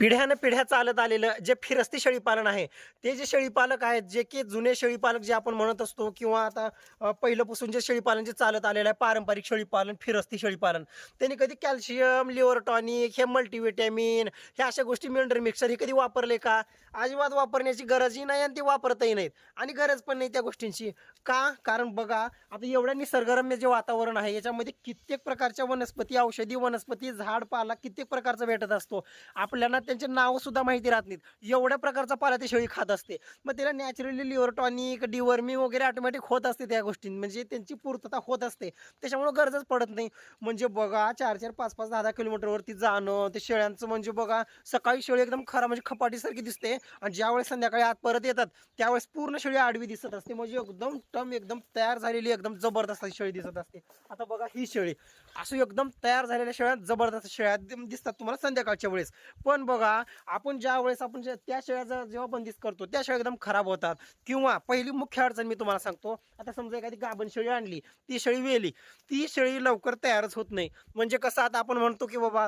पिढ्यानं पिढ्या चालत आलेलं जे फिरस्ती शेळीपालन आहे ते जे शेळीपालक आहेत जे की जुने शेळीपालक जे आपण म्हणत असतो किंवा आता पहिल्यापासून जे शेळीपालन जे चालत आलेलं आहे पारंपरिक शेळीपालन फिरस्ती शेळीपालन त्यांनी कधी कॅल्शियम लिव्हर टॉनिक हे मल्टीव्हिटॅमिन ह्या अशा गोष्टी मिनरल मिक्सर हे कधी वापरले का? अजिबात वापरण्याची गरजही नाही आणि ते वापरतही नाहीत आणि गरज पण नाही त्या गोष्टींची. का? कारण बघा आता एवढ्या निसर्गरम्य जे वातावरण आहे याच्यामध्ये कित्येक प्रकारच्या वनस्पती औषधी वनस्पती झाड पाला कित्येक प्रकारचा भेटत असतो. आपल्याला त्यांचे नाव सुद्धा माहिती राहत नाहीत. एवढ्या प्रकारचा पाला ते शेळी खात असते. मग त्याला नॅचरली लिव्हर टॉनिक डिवर्मिंग वगैरे ऑटोमॅटिक होत असते त्या गोष्टी म्हणजे त्यांची पूर्तता होत असते. त्याच्यामुळं गरजच पडत नाही. म्हणजे बघा चार चार पाच पाच दहा दहा किलोमीटरवरती जाणं ते शेळ्यांचं म्हणजे बघा सकाळी शेळी एकदम खरा म्हणजे खपाटीसारखी दिसते आणि ज्यावेळेस संध्याकाळी आत परत येतात त्यावेळेस पूर्ण शेळी आडवी दिसत असते. म्हणजे एकदम टम एकदम तयार झालेली एकदम जबरदस्त शेळी दिसत असते. आता बघा ही शेळी. असं एकदम तयार झालेल्या शेळ्या जबरदस्त शेळ्या दिसतात तुम्हाला संध्याकाळच्या वेळेस. पण बघा आपण ज्या वेळेस आपण त्या शेळ्याचा जेव्हा बंदिस्त करतो त्या शेळ्या एकदम खराब होतात. किंवा पहिली मुख्य अडचण मी तुम्हाला सांगतो आता समजा एखादी गाभण शेळी आणली ती शेळी वेली ती शेळी लवकर तयारच होत नाही. म्हणजे कसं आता आपण म्हणतो की बाबा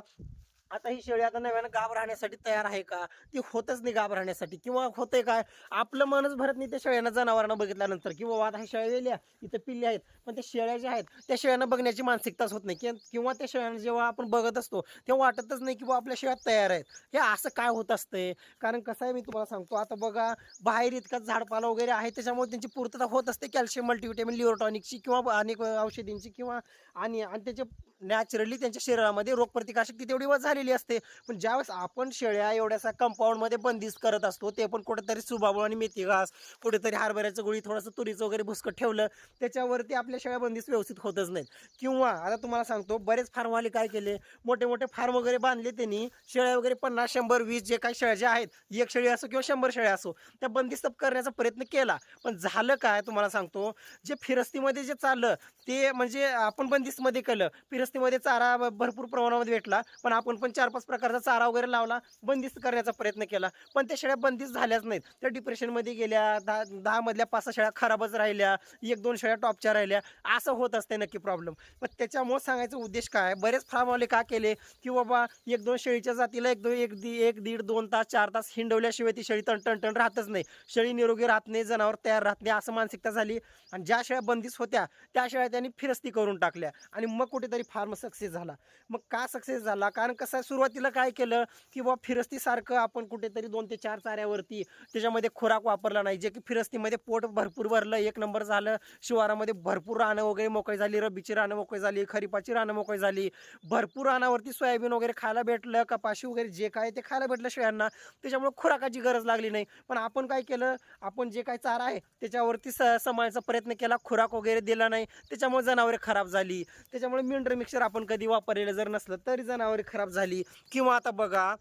आता ही शेळी आता नव्यानं गाभ राहण्यासाठी तयार आहे का? ती होतच नाही गाभ राहण्यासाठी. किंवा होतंय काय? आपलं मनच भरत नाही त्या शेळ्यांना जनावरांना बघितल्यानंतर. की बाबा आता ही शेळ्या गेल्या इथं पिल्ले आहेत पण त्या शेळ्या ज्या आहेत त्या शेळ्यांना बघण्याची मानसिकताच होत नाही. किंवा त्या शेळ्यांना जेव्हा आपण बघत असतो तेव्हा वाटतच नाही की बाबा आपल्या शेळ्या तयार आहेत. हे असं काय होत असतंय कारण कसं आहे मी तुम्हाला सांगतो. आता बघा बाहेर इतका झाडपाला वगैरे आहे त्याच्यामुळे त्यांची पूर्तता होत असते. कॅल्शियम मल्टीव्हिटॅमिन लिओटॉनिकची किंवा अनेक औषधींची किंवा आणि आणि त्याचे नॅचरली त्यांच्या शरीरामध्ये रोगप्रतिकारशक्ती तेवढी व झालेली असते. पण ज्यावेळेस आपण शेळ्या एवढ्यासा कंपाऊंडमध्ये बंदिस्त करत असतो ते पण कुठेतरी सुबाबळ आणि मेथी घास कुठेतरी हरभऱ्याचं गोळी थोडंसं तुरीचं वगैरे भुसकट ठेवलं त्याच्यावरती आपल्या शेळ्या बंदिस्त व्यवस्थित होतच नाहीत. किंवा आता तुम्हाला सांगतो बरेच फार्मवाले काय केले मोठे मोठे फार्म वगैरे बांधले त्यांनी शेळ्या वगैरे पन्नास शंभर वीस जे काही शेळ्या ज्या आहेत एक शेळी असो किंवा शंभर शेळ्या असो त्या बंदिस्त करण्याचा प्रयत्न केला. पण झालं काय तुम्हाला सांगतो जे फिरस्तीमध्ये जे चाललं ते म्हणजे आपण बंदिस्तमध्ये केलं फिरस्तीमध्ये चारा भरपूर प्रमाणामध्ये भेटला. पण आपण पण चार पाच प्रकारचा चारा वगैरे लावला बंदिस्त करण्याचा प्रयत्न केला. पण त्या शेळ्या बंदिस्त झाल्याच नाहीत. त्या डिप्रेशनमध्ये गेल्या दहा दहा मधल्या पाच सहा शेळ्या खराबच राहिल्या एक दोन शेळ्या टॉपच्या राहिल्या. असं होत असते नक्की प्रॉब्लेम पण त्याच्यामुळे सांगायचा उद्देश काय? बरेच फार्मवाले का केले? की बाबा एक दोन शेळीच्या जातीला एक दोन एक दी एक दीड दोन तास चार तास हिंडवल्याशिवाय ती शेळी टणटण राहतच नाही. शेळी निरोगी राहत नाही जनावर तयार राहत नाही असं मानसिकता झाली. आणि ज्या शेळ्या बंदिस्त होत्या त्या शेळ्या त्यांनी फिरस्ती करून टाकल्या. आणि मग कुठेतरी फार फार्म सक्सेस झाला. मग का सक्सेस झाला? कारण कसं आहे सुरुवातीला काय केलं की बाबा फिरस्तीसारखं आपण कुठेतरी दोन ते चार चाऱ्यावरती त्याच्यामध्ये खुराक वापरला नाही. जे की फिरस्तीमध्ये पोट भरपूर भरलं एक नंबर झालं शिवारामध्ये भरपूर रानं वगैरे मोकळी झाली रब्बीची रानं मोकळी झाली खरीपाची रानं मोकळी झाली. भरपूर रानावरती सोयाबीन वगैरे खायला भेटलं कपाशी वगैरे जे काय ते खायला भेटलं शेळ्यांना त्याच्यामुळे खुराकाची गरज लागली नाही. पण आपण काय केलं? आपण जे काय चारा आहे त्याच्यावरती स प्रयत्न केला खुराक वगैरे दिला नाही. त्याच्यामुळे जनावरे खराब झाली. त्याच्यामुळे मिनरल मिक्सर आपण कधी वापरलेलं जर नसलं तरी जनावरे खराब झाली. किंवा आता बघा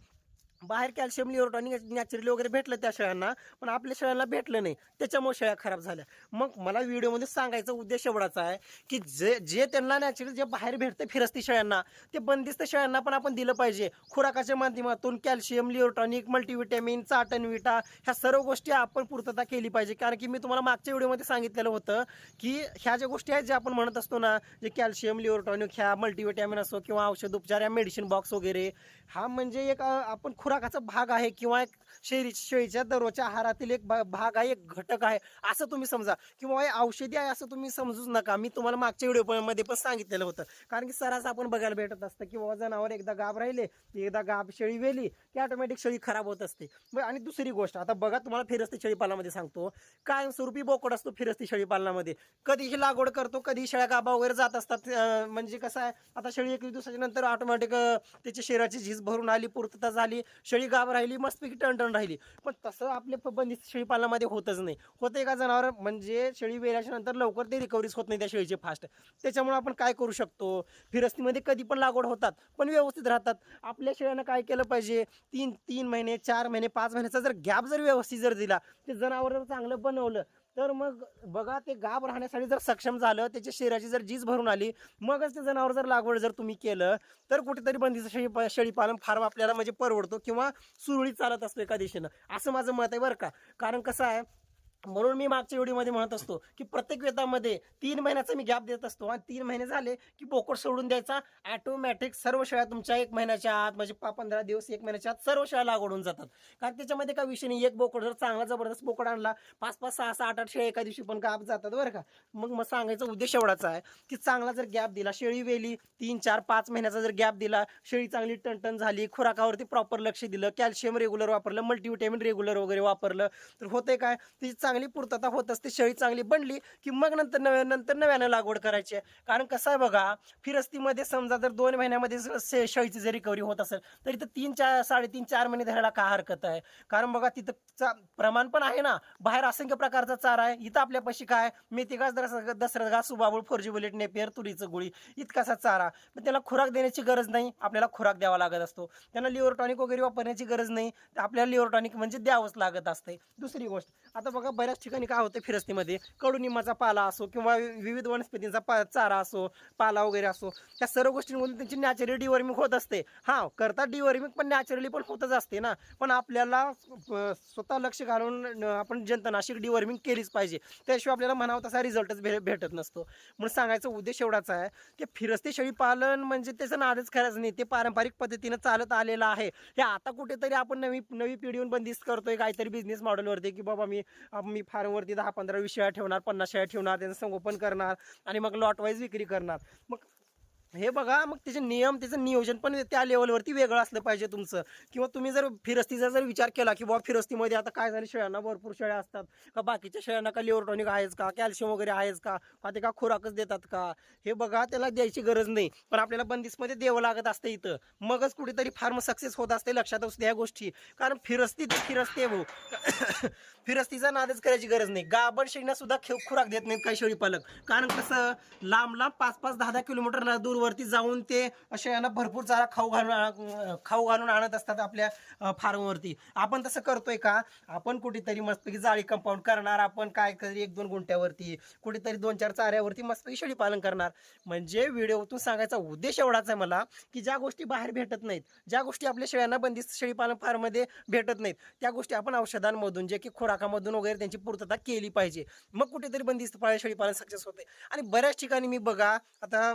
बाहेर कॅल्शियम लिव्हर नॅचरली वगैरे भेटलं त्या शेळ्यांना पण आपल्या शेळ्यांना भेटलं नाही. त्याच्यामुळे शेळ्या खराब झाल्या. मग मला व्हिडिओमध्ये सांगायचा उद्देश एवढाच आहे की जे जे त्यांना नॅचरली जे बाहेर भेटतं फिरस्ती शेळ्यांना ते बंदिस्त शेळ्यांना पण आपण दिलं पाहिजे. खुराकाच्या माध्यमातून कॅल्शियम लिव्हरटॉनिक मल्टीव्हिटॅमिन चाटन विटा ह्या सर्व गोष्टी आपण पूर्तता केली पाहिजे. कारण की मी तुम्हाला मागच्या व्हिडिओमध्ये सांगितलेलं होतं की ह्या ज्या गोष्टी आहेत ज्या आपण म्हणत असतो ना जे कॅल्शियम लिव्हरटॉनिक ह्या मल्टीव्हिटॅमिन असो किंवा औषध उपचार या मेडिसिन बॉक्स वगैरे हा म्हणजे एक आपण खुरा खुराकाचा भाग आहे किंवा एक शेळी शेळीच्या दररोजच्या आहारातील एक भाग आहे एक घटक आहे असं तुम्ही समजा. किंवा हे औषधी आहे असं तुम्ही समजूच नका. मी तुम्हाला मागच्या व्हिडिओमध्ये पण सांगितलेलं होतं. कारण की सरास आपण बघायला भेटत असतं की बाबा जनावर एकदा गाब राहिले एकदा गाब शेळी वेली की ऑटोमॅटिक शेळी खराब होत असते. आणि दुसरी गोष्ट आता बघा तुम्हाला फिरस्ती शेळीपालनामध्ये सांगतो. कायमस्वरूपी बोकड असतो फिरस्ती शेळीपालनामध्ये. कधीही लागवड करतो कधी शेळ्या गाबा वगैरे जात असतात. म्हणजे कसं आहे आता शेळी एकवीस दिवसाच्या नंतर ऑटोमॅटिक त्याची शरीराची झीज भरून आली पूर्तता झाली. शेळी गाब राहिली मस्तपैकी टणटण राहिली. पण तसं आपले प- बंदिस्त शेळीपालनामध्ये होतच नाही. होते का जनावर म्हणजे शेळी वेल्याच्या नंतर लवकर ते रिकव्हरीच होत नाही त्या शेळीचे फास्ट त्याच्यामुळे आपण काय करू शकतो? फिरस्तीमध्ये कधी पण लागवड होतात पण व्यवस्थित राहतात. आपल्या शेळ्यांना काय केलं पाहिजे? तीन तीन महिने चार महिने पाच महिन्याचा जर गॅप जर व्यवस्थित जर दिला ते जनावर जर चांगलं बनवलं तर मग बघा ते गाब राहण्यासाठी जर सक्षम झालं त्याच्या शरीराची जर जीज भरून आली मगच ते जनावर जर लागवड जर तुम्ही केलं तर कुठेतरी बंदीचं शेळी शेळीपालन फार आपल्याला म्हणजे परवडतो किंवा सुरळीत चालत असतो एका दिशेनं. असं माझं मत आहे बरं का. कारण कसं आहे म्हणून मी मागच्या व्हिडिओमध्ये म्हणत असतो की प्रत्येक वेतामध्ये तीन महिन्याचा मी गॅप देत असतो आणि तीन महिने झाले की बोकड सोडून द्यायचा. ॲटोमॅटिक सर्व शेळ्या तुमच्या एक महिन्याच्या आत म्हणजे पा पंधरा दिवस एक महिन्याच्या आत सर्व शेळ्या लागवड होऊन जातात. कारण त्याच्यामध्ये काय विषय नाही एक बोकड जर चांगला जबरदस्त बोकड आणला पाच पाच सहा सहा आठ आठ शेळ्या एका दिवशी पण गाप जातात बरं का. मग मग सांगायचा उद्देश एवढाचा आहे की चांगला जर गॅप दिला शेळी वेली तीन चार पाच महिन्याचा जर गॅप दिला शेळी चांगली टणटण झाली खुराकावरती प्रॉपर लक्ष दिलं कॅल्शियम रेग्युलर वापरलं मल्टीव्हिटॅमिन रेग्युलर वगैरे वापरलं तर होतंय काय? तिची चांगली पूर्तता होत असते शेळी चांगली बनली की मग नंतर नव्या नंतर नव्यानं लागवड करायची. आहे कारण कसं आहे बघा फिरस्तीमध्ये समजा जर दोन महिन्यामध्ये शे- शेळीची जर रिकव्हरी होत असेल तर इथं तीन चार साडेतीन चार महिने धरायला काय हरकत आहे? कारण बघा तिथं चा- प्रमाण पण आहे ना. बाहेर असंख्य प्रकारचा चारा आहे. इथं आपल्यापाशी काय? मेथी घास दसरा दसरा घास सुबाबूळ फोरजी बुलेट नेपियर तुरीचं गुळी इतकासा चारा. पण त्याला खुराक देण्याची गरज नाही. आपल्याला खुराक द्यावा लागत असतो. त्यांना लिओरटॉनिक वगैरे वापरण्याची गरज नाही. तर आपल्याला लिओरटॉनिक म्हणजे द्यावंच लागत असते. दुसरी गोष्ट आता बघा बऱ्याच ठिकाणी काय होतं फिरस्तीमध्ये? कडुनिंबाचा पाला असो किंवा विविध वनस्पतींचा पा चारा असो पाला वगैरे असो त्या सर्व गोष्टींमधून त्यांची नॅचरली डिवॉर्मिंग होत असते. हां करतात डिवॉर्मिंग पण नॅचरली पण होतच असते ना. पण आपल्याला स्वतः लक्ष घालून आपण जंतनाशक डिवॉर्मिंग केलीच पाहिजे. त्याशिवाय आपल्याला म्हणावं तसा रिझल्टच भे भेटत नसतो. म्हणून सांगायचा उद्देश एवढाच आहे की फिरस्ती शेळी पालन म्हणजे त्याचं नादच खरंच नाही. ते पारंपरिक पद्धतीनं चालत आलेलं आहे. हे आता कुठेतरी आपण नवी नवी पिढीहून बंदिस्त करतोय काहीतरी बिझनेस मॉडेलवरती की बाबा मी मी फार्मवरती दहा पंधरा वीस शेळ्या ठेवणार पन्नास शेळ्या ठेवणार त्यांचं संगोपन करणार आणि मग लॉटवाईज विक्री करणार. मग हे बघा मग त्याचे नियम त्याचं नियोजन पण त्या लेवलवरती वेगळं असलं पाहिजे तुमचं. किंवा तुम्ही जर फिरस्तीचा जर विचार केला की बाबा फिरस्तीमध्ये आता काय झालं? शेळ्यांना भरपूर शेळ्या असतात. का बाकीच्या शेळ्यांना का लिव्हर आहेच का? कॅल्शियम वगैरे आहेच का? का ते का खुराकच देतात का? हे बघा त्याला द्यायची गरज नाही. पण आपल्याला बंदिस्तमध्ये द्यावं लागत असतं इथं. मगच कुठेतरी फार्म सक्सेस होत असते लक्षात असते ह्या गोष्टी. कारण फिरस्ती ती फिरस्ती भाऊ. फिरस्तीचा नादच करायची गरज नाही. गाबड शेळीना सुद्धा खेळ खुराक देत नाहीत काही शेळी पालक कारण कसं लांब लांब पाच पाच दहा दहा किलोमीटर वरती जाऊन ते शेळ्यांना भरपूर चारा खाऊ घालून खाऊ घालून आणत असतात आपल्या फार्मवरती आपण तसं करतोय का? आपण कुठेतरी मस्तपैकी जाळी कंपाऊंड करणार आपण काय तरी एक दोन गुंट्यावरती कुठेतरी दोन चार चाऱ्यावरती मस्तपैकी शेळी पालन करणार. म्हणजे व्हिडिओतून सांगायचा उद्देश एवढाच आहे मला की ज्या गोष्टी बाहेर भेटत नाहीत ज्या गोष्टी आपल्या शेळ्यांना बंदिस्त शेळीपालन फार्ममध्ये भेटत नाहीत त्या गोष्टी आपण औषधांमधून जे की खुराकामधून वगैरे त्यांची पूर्तता केली पाहिजे. मग कुठेतरी बंदिस्त पाळ्या शेळीपालन सक्सेस होते. आणि बऱ्याच ठिकाणी मी बघा आता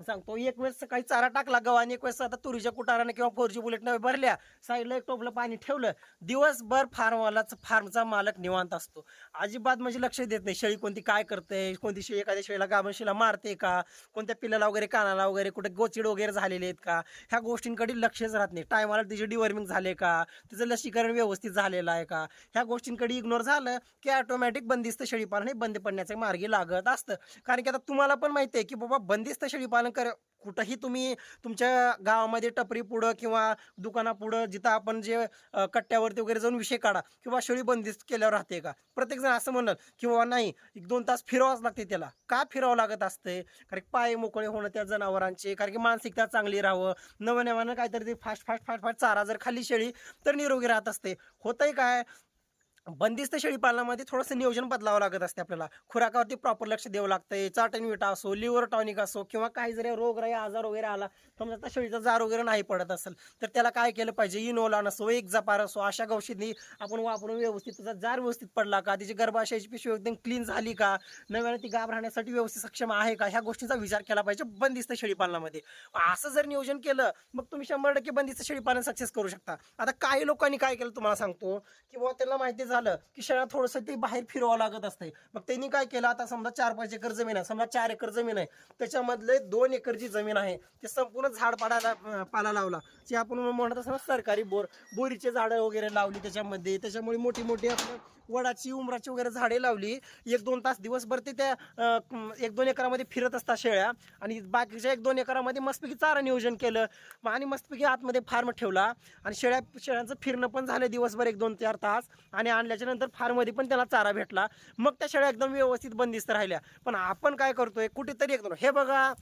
सांगतो एक वेळेस सकाळी चारा टाकला गव्हाने एक वेळेस आता तुरीच्या कुटाराने किंवा फोरजी बुलेटने भरल्या साईडला एक टोपलं पाणी ठेवलं. दिवसभर फार्मवालाच फार्मचा मालक निवांत असतो. अजिबात म्हणजे लक्ष देत नाही शेळी कोणती काय करते कोणती शेळी एखाद्या शेळीला गाभण शेळीला मारते का कोणत्या पिल्लाला वगैरे कानाला वगैरे कुठे गोचिड वगैरे झालेले आहेत का ह्या गोष्टींकडे लक्षच राहत नाही. टायमाला तिचे डिवर्मिंग झाले का तिचं लसीकरण व्यवस्थित झालेलं आहे का ह्या गोष्टींकडे इग्नोर झालं की ऑटोमॅटिक बंदिस्त शेळीपालन हे बंद पडण्याच्या मार्गी लागत असतं. कारण की आता तुम्हाला पण माहिती आहे की बाबा बंदिस्त शेळीपालन कर कुठंही तुम्ही तुमच्या गावामध्ये टपरी पुढं किंवा दुकानापुढं जिथं आपण जे कट्ट्यावरती वगैरे जाऊन विषय काढा किंवा शेळी बंदिस्त केल्यावर राहते का? प्रत्येक जण असं म्हणलं किंवा नाही एक दोन तास फिरावंच लागते त्याला. का फिरावं लागत असते? कारण की पाय मोकळे होणं त्या जनावरांचे कारण की मानसिकता चांगली राहावं. नवं नव्यानं काहीतरी ते फास्ट फास्ट फास्ट फास्ट चारा जर खाली शेळी तर निरोगी राहत असते. होतंय काय? बंदिस्त शेळी पालनामध्ये थोडंसं नियोजन बदलावं लागत असते आपल्याला. खुराकावरती प्रॉपर लक्ष द्यावं लागतं चाटण विटा असो लिव्हर टॉनिक असो किंवा काही जरी रोगराई आजार वगैरे आला समजा आता शेळीचा जार वगैरे नाही पडत असेल तर त्याला काय केलं पाहिजे? इनोला नसो एक जपार असो अशा औषधी आपण वापरून व्यवस्थित त्याचा जार व्यवस्थित पडला का? तिची गर्भाशयाची पिशवी एकदम क्लीन झाली का? नव्याने ती गाभ राहण्यासाठी व्यवस्थित सक्षम आहे का? ह्या गोष्टीचा विचार केला पाहिजे बंदिस्त शेळी पालनामध्ये असं जर नियोजन केलं मग तुम्ही शंभर टक्के बंदिस्त शेळी पालन सक्सेस करू शकता. आता काही लोकांनी काय केलं तुम्हाला सांगतो की बुवा त्यांना माहिती झालं की शेळ्या थोडंसं ते बाहेर फिरवावं लागत असते मग त्यांनी काय केलं? आता समजा चार पाच एकर जमीन आहे समजा चार एकर जमीन आहे. त्याच्यामधले दोन एकर जी जमीन आहे ते संपूर्ण झाड पाडायला पाला लावला. जे आपण म्हणत असतो ना सरकारी बोर बोरीचे झाडं वगैरे लावली त्याच्यामध्ये. त्याच्यामुळे मोठी मोठी आपलं वडाची उमराची वगैरे झाडे लावली. एक दोन तास दिवसभर ते त्या एक दोन एकरामध्ये फिरत असतात शेळ्या. आणि बाकीच्या एक दोन एकरामध्ये मस्तपैकी चारा नियोजन केलं. मग आणि मस्तपैकी आतमध्ये फार्म ठेवला. आणि शेळ्या शेळ्यांचं फिरणं पण झालं दिवसभर एक दोन चार तास. आणि आणल्याच्या नंतर फार्ममध्ये पण त्याला चारा भेटला. मग त्या शेळ्या एकदम व्यवस्थित बंदिस्त राहिल्या. पण आपण काय करतोय कुठेतरी एक दोन हे बघा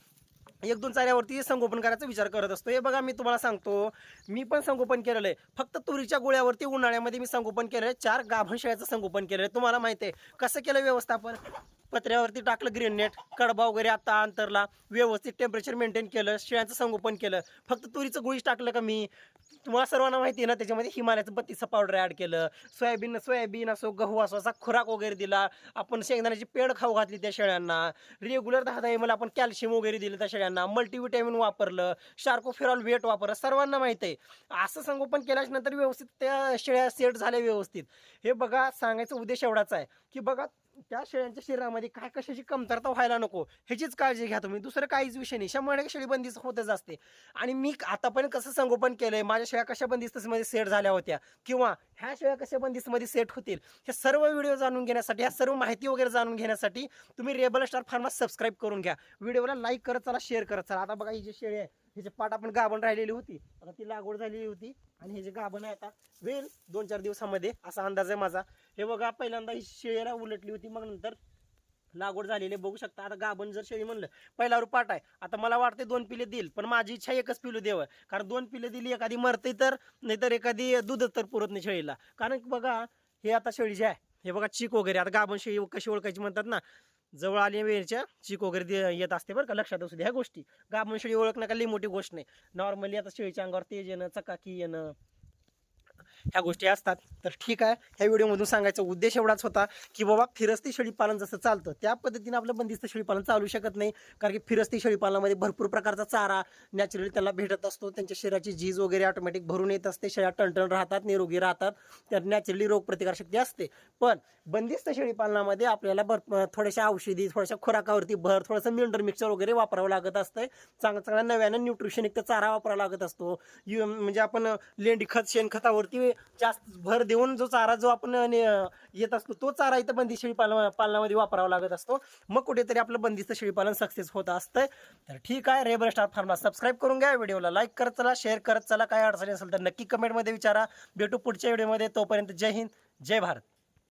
एक दोन चाऱ्यावरती संगोपन करायचा विचार करत असतो. हे बघा मी तुम्हाला सांगतो. मी पण संगोपन केलेलं आहे. फक्त तुरीच्या गोळ्यावरती उन्हाळ्यामध्ये मी संगोपन केलेलं आहे. चार गाभण शेळ्याचं संगोपन केलेलं आहे. तुम्हाला माहिती आहे. कसं केलं व्यवस्थापन? पत्र्यावरती टाकलं ग्रीन नेट कडबा वगैरे आता अंतरला. व्यवस्थित टेम्परेचर मेंटेन केलं शेळ्यांचं संगोपन केलं. फक्त तुरीचं गुळीच टाकलं का मी? तुम्हाला सर्वांना माहिती आहे ना त्याच्यामध्ये हिमालयाचं बत्तीचं पावडर ॲड केलं. सोयाबीन सोयाबीन असो गहू असो असा खुराक वगैरे दिला. आपण शेंगदाण्याची पेड खाऊ घातली त्या शेळ्यांना. रेग्युलर दहा दहा एम आपण कॅल्शियम वगैरे दिलं त्या शेळ्यांना. मल्टीव्हिटॅमिन वापरलं. शार्कोफेरॉल वेट वापरलं. सर्वांना माहिती आहे. असं संगोपन केल्यानंतर व्यवस्थित त्या शेळ्या सेट झाल्या व्यवस्थित. हे बघा सांगायचा उद्देश एवढाच आहे की बघा त्या शेळ्यांच्या शरीरामध्ये काय कशाची कमतरता व्हायला नको ह्याचीच काळजी घ्या तुम्ही. दुसरं काहीच विषय नाही. शंभर टक्के शेळी बंदिस्त होतच असते. आणि मी आतापर्यंत कसं संगोपन केलंय माझ्या शेळ्या कशा बंदिस्तमध्ये सेट झाल्या होत्या किंवा ह्या शेळ्या कशा बंदिस्तमध्ये सेट होतील हे सर्व व्हिडिओ जाणून घेण्यासाठी ह्या सर्व माहिती वगैरे जाणून घेण्यासाठी तुम्ही रेबल स्टार फार्मा सबस्क्राईब करून घ्या. व्हिडिओला लाईक करत चला शेअर करत चला. आता बघा ही जी शेळी आहे ह्याचे पाठ आपण गाभण राहिलेली होती आता ती लागवड झालेली होती आणि हे जे गाभण आहे आता वेल दोन चार दिवसामध्ये असा अंदाज आहे माझा. हे बघा पहिल्यांदा ही शेळीला उलटली होती मग नंतर लागवड झालेली बघू शकता आता गाभण जर शेळी म्हणलं पहिल्यावर पाट आहे. आता मला वाटते दोन पिले देईल पण माझी इच्छा एकच पिलू देव. कारण दोन पिले दिली एखादी मरते तर नाहीतर एखादी दूध तर पुरत नाही शेळीला. कारण बघा हे आता शेळी जे आहे हे बघा चीक वगैरे आता गाभण शेळी कशी ओळखायची म्हणतात ना जवळ आली वेळच्या चीक वगैरे येत असते बरं का लक्षात असू दे ह्या गोष्टी. गाभण शेळी ओळखणं काही मोठी गोष्ट नाही. नॉर्मली आता शेळीच्या अंगावर तेज येणं चकाकी येणं ह्या गोष्टी असतात. तर ठीक आहे. ह्या व्हिडिओमधून सांगायचा उद्देश एवढाच होता की बाबा फिरस्ती शेळीपालन जसं चालतं त्या पद्धतीने आपलं बंदिस्त शेळीपालन चालू शकत नाही. कारण की फिरस्ती शेळीपालनामध्ये भरपूर प्रकारचा चारा नॅचरली त्यांना भेटत असतो. त्यांच्या शरीराची झीज वगैरे ऑटोमॅटिक भरून येत असते. शेळ्या टणटण राहतात निरोगी राहतात. त्यात नॅचरली रोगप्रतिकारशक्ती असते. पण बंदिस्त शेळीपालनामध्ये आपल्याला भर थोड्याशा औषधी थोड्याशा खुराकावरती भर थोडंसं मिनरल मिक्सर वगैरे वापरावं लागत असतं. चांगला चांगला नव्यानं न्यूट्रिशनयुक्त चारा वापरावा लागत असतो. यु- म्हणजे आपण लेंडी खत शेणखतावरती जास्त भर देऊन जो चारा जो आपण येत असतो तो चारा इथं बंदी शेळी पालन पालनामध्ये वापरावा लागत असतो. मग कुठेतरी आपलं बंदिस्त शेळीपालन सक्सेस होत असतंय तर ठीक आहे रेबर स्टार फार्मला सबस्क्राईब करून घ्या. व्हिडिओला लाईक करत चला शेअर करत चला. काय अडचणी असेल तर नक्की कमेंटमध्ये विचारा. भेटू पुढच्या व्हिडिओमध्ये तोपर्यंत जय हिंद जय भारत.